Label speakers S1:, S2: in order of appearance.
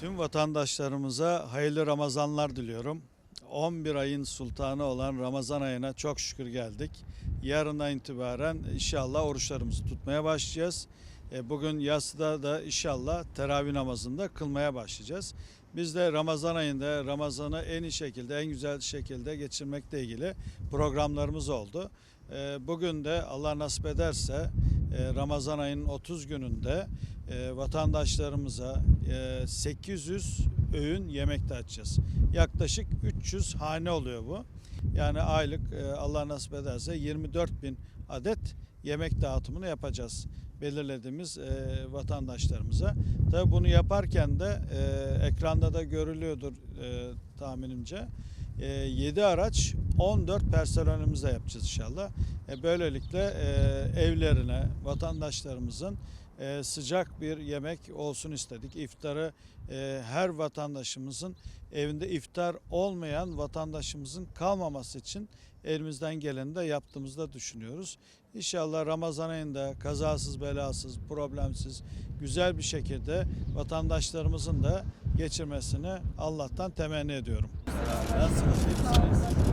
S1: Tüm vatandaşlarımıza hayırlı Ramazanlar diliyorum. 11 ayın sultanı olan Ramazan ayına çok şükür geldik. Yarından itibaren inşallah oruçlarımızı tutmaya başlayacağız. E, Bugün yasda da inşallah teravih namazında kılmaya başlayacağız. Biz de Ramazan ayında Ramazan'ı en iyi şekilde, en güzel şekilde geçirmekle ilgili programlarımız oldu. E, Bugün de Allah nasip ederse e, Ramazan ayının 30 gününde vatandaşlarımıza e, 800 öğün yemek dağıtacağız. Yaklaşık 300 hane oluyor bu. Yani aylık Allah nasip ederse 24 bin adet yemek dağıtımını yapacağız belirlediğimiz e, vatandaşlarımıza. Tabi bunu yaparken de e, ekranda da görülüyordur e, tahminimce. E, 7 araç 14 personelimizle yapacağız inşallah. E, böylelikle e, evlerine vatandaşlarımızın e, sıcak bir yemek olsun istedik. İftarı e, her vatandaşımızın evinde iftar olmayan vatandaşımızın kalmaması için elimizden geleni de yaptığımızı da düşünüyoruz. İnşallah Ramazan ayında kazasız belasız problemsiz güzel bir şekilde vatandaşlarımızın da geçirmesini Allah'tan temenni ediyorum. Nasılsınız?